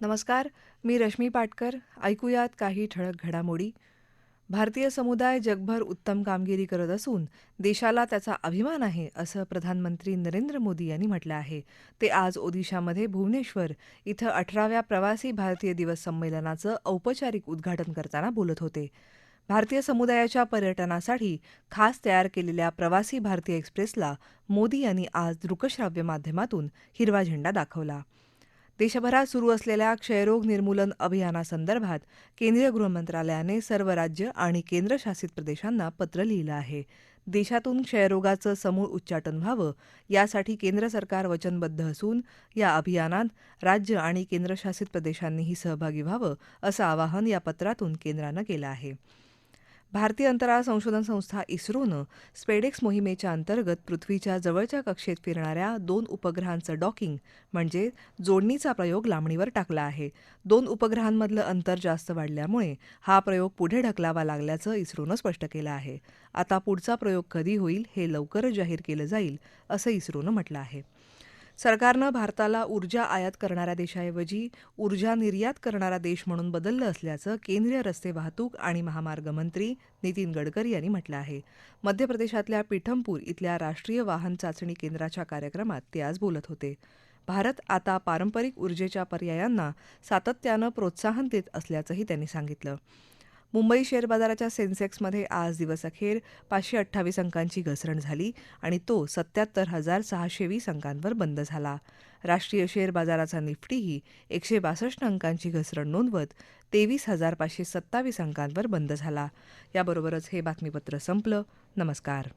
नमस्कार मी रश्मी पाटकर. ऐकूयात काही ठळक घडामोडी. भारतीय समुदाय जगभर उत्तम कामगिरी करत असून देशाला त्याचा अभिमान आहे असं प्रधानमंत्री नरेंद्र मोदी यांनी म्हटलं आहे. ते आज ओदिशामध्ये भुवनेश्वर इथं अठराव्या प्रवासी भारतीय दिवस संमेलनाचं औपचारिक उद्घाटन करताना बोलत होते. भारतीय समुदायाच्या पर्यटनासाठी खास तयार केलेल्या प्रवासी भारतीय एक्सप्रेसला मोदी यांनी आज दृकश्राव्य माध्यमातून हिरवा झेंडा दाखवला. देशभरात सुरू असलेल्या क्षयरोग निर्मूलन अभियानासंदर्भात केंद्रीय गृहमंत्रालयाने सर्व राज्य आणि केंद्रशासित प्रदेशांना पत्र लिहिलं आहे. देशातून क्षयरोगाचं समूळ उच्चाटन व्हावं यासाठी केंद्र सरकार वचनबद्ध असून या अभियानात राज्य आणि केंद्रशासित प्रदेशांनीही सहभागी व्हावं असं आवाहन या पत्रातून केंद्रानं केलं आहे. भारतीय अंतराळ संशोधन संस्था इस्रोनं स्पेडेक्स मोहिमेच्या अंतर्गत पृथ्वीच्या जवळच्या कक्षेत फिरणाऱ्या दोन उपग्रहांचं डॉकिंग म्हणजे जोडणीचा प्रयोग लांबणीवर टाकला आहे. दोन उपग्रहांमधलं अंतर जास्त वाढल्यामुळे हा प्रयोग पुढे ढकलावा लागल्याचं इस्रोनं स्पष्ट केलं आहे. आता पुढचा प्रयोग कधी होईल हे लवकरच जाहीर केलं जाईल असं इस्रोनं म्हटलं आहे. सरकारनं भारताला ऊर्जा आयात करणाऱ्या देशाऐवजी ऊर्जा निर्यात करणारा देश म्हणून बदललं असल्याचं केंद्रीय रस्ते वाहतूक आणि महामार्ग मंत्री नितीन गडकरी यांनी म्हटलं आहे. मध्य प्रदेशातल्या पिठमपूर इथल्या राष्ट्रीय वाहन चाचणी केंद्राच्या कार्यक्रमात ते आज बोलत होते. भारत आता पारंपरिक ऊर्जेच्या पर्यायांना सातत्यानं प्रोत्साहन देत असल्याचंही त्यांनी सांगितलं. मुंबई शेअर बाजाराच्या सेन्सेक्समध्ये आज दिवसअखेर पाचशे अठ्ठावीस अंकांची घसरण झाली आणि तो सत्याहत्तर हजार सहाशे वीस अंकांवर बंद झाला. राष्ट्रीय शेअर बाजाराचा निफ्टीही एकशे बासष्ट अंकांची घसरण नोंदवत तेवीस हजार पाचशे सत्तावीस अंकांवर बंद झाला. याबरोबरच हे बातमीपत्र संपलं. नमस्कार.